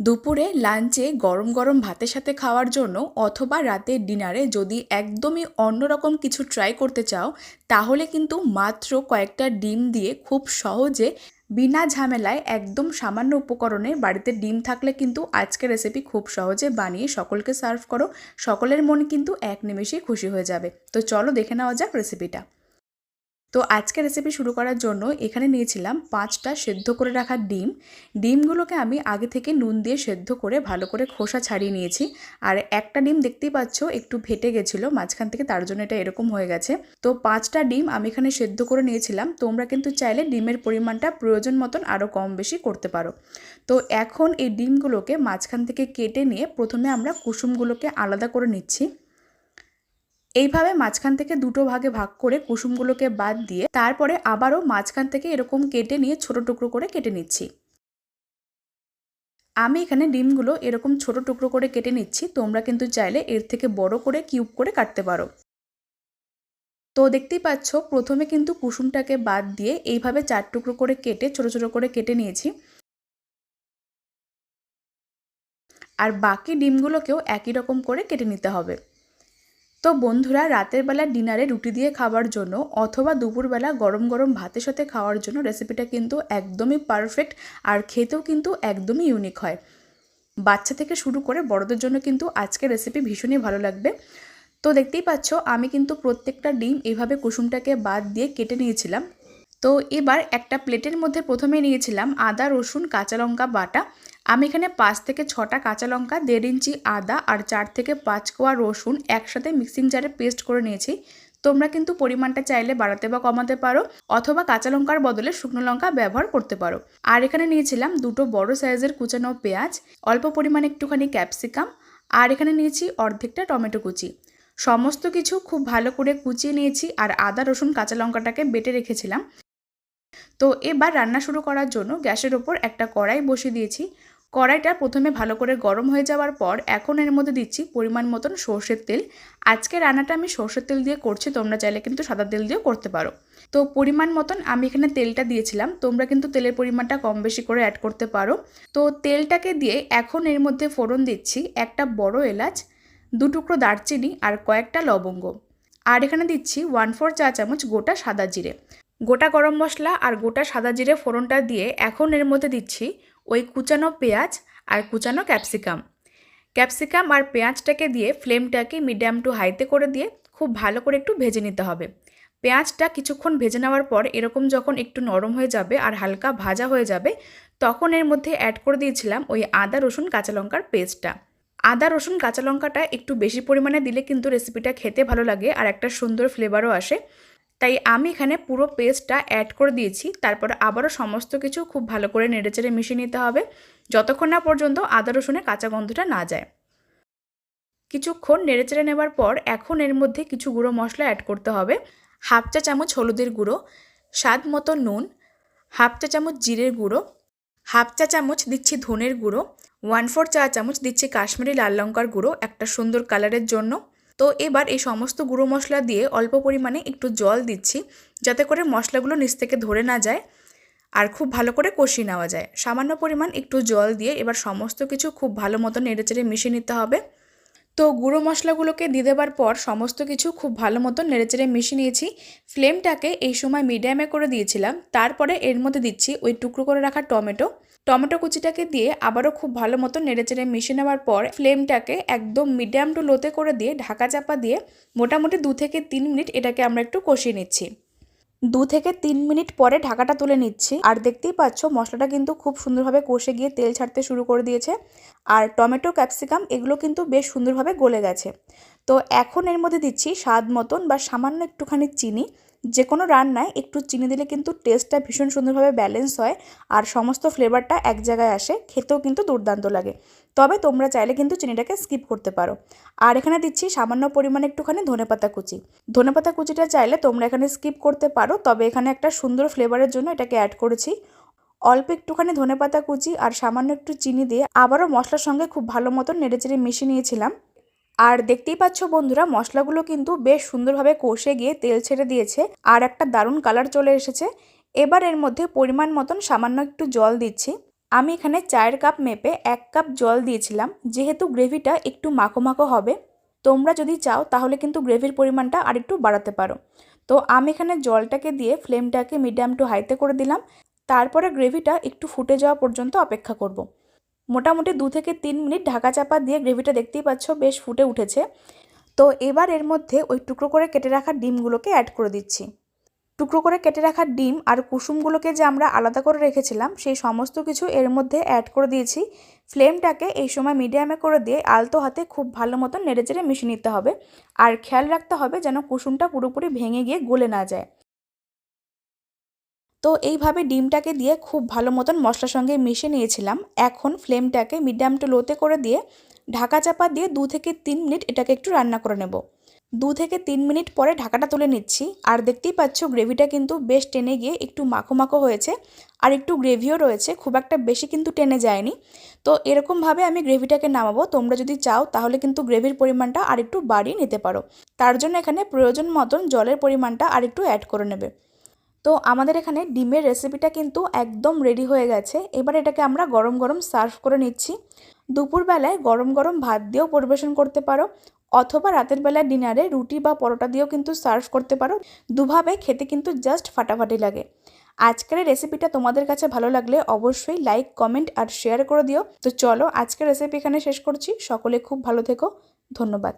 দুপুরে লাঞ্চে গরম গরম ভাতের সাথে খাওয়ার জন্য অথবা রাতের ডিনারে যদি একদমই অন্যরকম কিছু ট্রাই করতে চাও, তাহলে কিন্তু মাত্র কয়েকটা ডিম দিয়ে খুব সহজে বিনা ঝামেলায় একদম সামান্য উপকরণে বাড়িতে ডিম থাকলে কিন্তু আজকের রেসিপি খুব সহজে বানিয়ে সকলকে সার্ভ করো। সকলের মন কিন্তু এক নিমেষেই খুশি হয়ে যাবে। তো চলো দেখে নেওয়া যাক রেসিপিটা তো আজকে রেসিপি শুরু করার জন্য এখানে নিয়েছিলাম পাঁচটা সেদ্ধ করে রাখা ডিম। ডিমগুলোকে আমি আগে থেকে নুন দিয়ে সেদ্ধ করে ভালো করে খোসা ছাড়িয়ে নিয়েছি। আর একটা ডিম দেখতেই পাচ্ছ একটু ফেটে গেছিল, মাঝখান থেকে তার জন্য এটা এরকম হয়ে গেছে। তো পাঁচটা ডিম আমি এখানে সেদ্ধ করে নিয়েছিলাম। তোমরা কিন্তু চাইলে ডিমের পরিমাণটা প্রয়োজন মতন আরও কম বেশি করতে পারো। তো এখন এই ডিমগুলোকে মাঝখান থেকে কেটে নিয়ে প্রথমে আমরা কুসুমগুলোকে আলাদা করে নিচ্ছি। এইভাবে মাঝখান থেকে দুটো ভাগে ভাগ করে কুসুমগুলোকে বাদ দিয়ে তারপরে আবারও মাঝখান থেকে এরকম কেটে নিয়ে ছোট টুকরো করে কেটে নিচ্ছি। আমি এখানে ডিমগুলো এরকম ছোট টুকরো করে কেটে নিচ্ছি, তোমরা কিন্তু চাইলে এর থেকে বড় করে কিউব করে কাটতে পারো। তো দেখতেই পাচ্ছ, প্রথমে কিন্তু কুসুমটাকে বাদ দিয়ে এইভাবে চার টুকরো করে কেটে ছোট ছোট করে কেটে নিয়েছি। আর বাকি ডিমগুলোকেও একই রকম করে কেটে নিতে হবে। তো বন্ধুরা, রাতের বেলা ডিনারে রুটি দিয়ে খাওয়ার জন্য অথবা দুপুরবেলা গরম গরম ভাতের সাথে খাওয়ার জন্য রেসিপিটা কিন্তু একদমই পারফেক্ট আর খেতেও কিন্তু একদমই ইউনিক হয়। বাচ্চা থেকে শুরু করে বড়দের জন্য কিন্তু আজকের রেসিপি ভীষণই ভালো লাগবে। তো দেখতেই পাচ্ছ, আমি কিন্তু প্রত্যেকটা ডিম এভাবে কুসুমটাকে বাদ দিয়ে কেটে নিয়েছিলাম। তো এবার একটা প্লেটের মধ্যে প্রথমে নিয়েছিলাম আদা, রসুন, কাঁচা লঙ্কা, বাটা আমি এখানে পাঁচ থেকে ছটা কাঁচা লঙ্কা, দেড় ইঞ্চি আদা আর চার থেকে পাঁচ কোয়া রসুন একসাথে মিক্সিং জারে পেস্ট করে নিয়েছি। তোমরা কিন্তু পরিমাণটা চাইলে বাড়াতে বা কমাতে পারো অথবা কাঁচা লঙ্কার বদলে শুকনো লঙ্কা ব্যবহার করতে পারো। আর এখানে নিয়েছিলাম দুটো বড় সাইজের কুচানো পেঁয়াজ, অল্প পরিমাণে একটুখানি ক্যাপসিকাম আর এখানে নিয়েছি অর্ধেকটা টমেটো কুচি। সমস্ত কিছু খুব ভালো করে কুচিয়ে নিয়েছি আর আদা, রসুন, কাঁচা লঙ্কাটাকে বেটে রেখেছিলাম। তো এবার রান্না শুরু করার জন্য গ্যাসের ওপর একটা কড়াই বসিয়ে দিয়েছি। কড়াইটা প্রথমে ভালো করে গরম হয়ে যাওয়ার পর এখন এর মধ্যে দিচ্ছি পরিমাণ মতন সর্ষের তেল। আজকে রান্নাটা আমি সর্ষের তেল দিয়ে করছি, তোমরা চাইলে কিন্তু সাদা তেল দিয়েও করতে পারো। তো পরিমাণ মতন আমি এখানে তেলটা দিয়েছিলাম, তোমরা কিন্তু তেলের পরিমাণটা কম বেশি করে অ্যাড করতে পারো। তো তেলটাকে দিয়ে এখন এর মধ্যে ফোড়ন দিচ্ছি একটা বড় এলাচ, দু টুকরো দারচিনি আর কয়েকটা লবঙ্গ। আর এখানে দিচ্ছি ওয়ান ফোর চা চামচ গোটা সাদা জিরে। গোটা গরম মশলা আর গোটা সাদা জিরে ফোড়নটা দিয়ে এখন এর মধ্যে দিচ্ছি ওই কুচানো পেঁয়াজ আর কুচানো ক্যাপসিকাম। ক্যাপসিকাম আর পেঁয়াজটাকে দিয়ে ফ্লেমটাকে মিডিয়াম টু হাইতে করে দিয়ে খুব ভালো করে একটু ভেজে নিতে হবে। পেঁয়াজটা কিছুক্ষণ ভেজে নেওয়ার পর এরকম যখন একটু নরম হয়ে যাবে আর হালকা ভাজা হয়ে যাবে, তখন এর মধ্যে অ্যাড করে দিয়েছিলাম ওই আদা, রসুন, কাঁচা লঙ্কার পেস্টটা আদা, রসুন, কাঁচা লঙ্কাটা একটু বেশি পরিমাণে দিলে কিন্তু রেসিপিটা খেতে ভালো লাগে আর একটা সুন্দর ফ্লেভারও আসে। তাই আমি এখানে পুরো পেস্টটা অ্যাড করে দিয়েছি। তারপর আবারও সমস্ত কিছু খুব ভালো করে নেড়েচেড়ে মিশিয়ে নিতে হবে, যতক্ষণ না পর্যন্ত আদা, রসুনের কাঁচা গন্ধটা না যায়। কিছুক্ষণ নেড়েচেড়ে নেবার পর এখন এর মধ্যে কিছু গুঁড়ো মশলা অ্যাড করতে হবে। হাফ চা চামচ হলুদের গুঁড়ো, স্বাদ মতো নুন, হাফ চা চামচ জিরের গুঁড়ো, হাফ চা চামচ দিচ্ছি ধনের গুঁড়ো ওয়ান ফোর চা চামচ দিচ্ছি কাশ্মীরি লাল লঙ্কার গুঁড়ো, একটা সুন্দর কালারের জন্য। তো এবার এই সমস্ত গুঁড়ো মশলা দিয়ে অল্প পরিমাণে একটু জল দিচ্ছি, যাতে করে মশলাগুলো নিচ থেকে ধরে না যায় আর খুব ভালো করে কষিয়ে নেওয়া যায়। সামান্য পরিমাণ একটু জল দিয়ে এবার সমস্ত কিছু খুব ভালো মতো নেড়েচেড়ে মিশিয়ে নিতে হবে। তো গুঁড়ো মশলাগুলোকে দিয়ে দেওয়ার পর সমস্ত কিছু খুব ভালো মতো নেড়েচেড়ে মিশিয়ে নিয়েছি। ফ্লেমটাকে এই সময় মিডিয়ামে করে দিয়েছিলাম। তারপরে এর মধ্যে দিচ্ছি ওই টুকরো করে রাখা টমেটো। টমেটো কুচিটাকে দিয়ে আবারও খুব ভালো মতো নেড়েচেড়ে মিশিয়ে নেওয়ার পর ফ্লেমটাকে একদম মিডিয়াম টু লোতে করে দিয়ে ঢাকা চাপা দিয়ে মোটামুটি দু থেকে তিন মিনিট এটাকে আমরা একটু কষিয়ে নিচ্ছি। দু থেকে তিন মিনিট পরে ঢাকাটা তুলে নিচ্ছি। আর দেখতেই পাচ্ছ, মশলাটা কিন্তু খুব সুন্দরভাবে কষে গিয়ে তেল ছাড়তে শুরু করে দিয়েছে। আর টমেটো, ক্যাপসিকাম এগুলো কিন্তু বেশ সুন্দরভাবে গলে গেছে। তো এখন এর মধ্যে দিচ্ছি স্বাদ মতন বা সামান্য একটুখানি চিনি। যে কোনো রান্নায় একটু চিনি দিলে কিন্তু টেস্টটা ভীষণ সুন্দরভাবে ব্যালেন্স হয় আর সমস্ত ফ্লেভারটা এক জায়গায় আসে, খেতেও কিন্তু দুর্দান্ত লাগে। তবে তোমরা চাইলে কিন্তু চিনিটাকে স্কিপ করতে পারো। আর এখানে দিচ্ছি সামান্য পরিমাণে একটুখানি ধনেপাতা কুচি। ধনেপাতা কুচিটা চাইলে তোমরা এখানে স্কিপ করতে পারো, তবে এখানে একটা সুন্দর ফ্লেভারের জন্য এটাকে অ্যাড করেছি। অল্প একটুখানি ধনেপাতা কুচি আর সামান্য একটু চিনি দিয়ে আবারও মশলার সঙ্গে খুব ভালো মতন নেড়েচেড়ে মিশিয়ে নিয়েছিলাম। আর দেখতেই পাচ্ছ বন্ধুরা, মশলাগুলো কিন্তু বেশ সুন্দরভাবে কষে গিয়ে তেল ছেড়ে দিয়েছে আর একটা দারুণ কালার চলে এসেছে। এবার এর মধ্যে পরিমাণ মতন সামান্য একটু জল দিচ্ছি। আমি এখানে চায়ের কাপ মেপে এক কাপ জল দিয়েছিলাম, যেহেতু গ্রেভিটা একটু মাখো মাখো হবে। তোমরা যদি চাও, তাহলে কিন্তু গ্রেভির পরিমাণটা আর একটু বাড়াতে পারো। তো আমি এখানে জলটাকে দিয়ে ফ্লেমটাকে মিডিয়াম টু হাইতে করে দিলাম। তারপরে গ্রেভিটা একটু ফুটে যাওয়া পর্যন্ত অপেক্ষা করব। মোটামুটি দু থেকে তিন মিনিট ঢাকা চাপা দিয়ে গ্রেভিটা দেখতেই পাচ্ছ বেশ ফুটে উঠেছে। তো এবার এর মধ্যে ওই টুকরো করে কেটে রাখা ডিমগুলোকে অ্যাড করে দিচ্ছি। টুকরো করে কেটে রাখা ডিম আর কুসুমগুলোকে যে আমরা আলাদা করে রেখেছিলাম, সেই সমস্ত কিছু এর মধ্যে অ্যাড করে দিয়েছি। ফ্লেমটাকে এই সময় মিডিয়ামে করে দিয়ে আলতো হাতে খুব ভালো মতন নেড়ে চেড়ে মিশিয়ে নিতে হবে। আর খেয়াল রাখতে হবে যেন কুসুমটা পুরোপুরি ভেঙে গিয়ে গলে না যায়। তো এইভাবে ডিমটাকে দিয়ে খুব ভালো মতন মশলার সঙ্গে মিশে নিয়েছিলাম। এখন ফ্লেমটাকে মিডিয়াম টু লোতে করে দিয়ে ঢাকা চাপা দিয়ে দু থেকে তিন মিনিট এটাকে একটু রান্না করে নেব। দু থেকে তিন মিনিট পরে ঢাকাটা তুলে নিচ্ছি। আর দেখতেই পাচ্ছ, গ্রেভিটা কিন্তু বেশ টেনে গিয়ে একটু মাখো মাখো হয়েছে। আর একটু গ্রেভিও রয়েছে, খুব একটা বেশি কিন্তু টেনে যায়নি। তো এরকমভাবে আমি গ্রেভিটাকে নামাবো। তোমরা যদি চাও, তাহলে কিন্তু গ্রেভির পরিমাণটা আর একটু বাড়িয়ে নিতে পারো। তার জন্য এখানে প্রয়োজন মতন জলের পরিমাণটা আর একটু অ্যাড করে নেবে। তো আমাদের এখানে ডিমের রেসিপিটা কিন্তু একদম রেডি হয়ে গেছে। এবার এটাকে আমরা গরম গরম সার্ভ করে নিচ্ছি। দুপুরবেলায় গরম গরম ভাত দিয়েও পরিবেশন করতে পারো, অথবা রাতের বেলা ডিনারে রুটি বা পরোটা দিয়েও কিন্তু সার্ভ করতে পারো। দুভাবে খেতে কিন্তু জাস্ট ফাটাফাটি লাগে। আজকের রেসিপিটা তোমাদের কাছে ভালো লাগলে অবশ্যই লাইক কমেন্ট আর শেয়ার করে দিও। তো চলো আজকের রেসিপি এখানে শেষ করছি। সকলে খুব ভালো থেকো। ধন্যবাদ।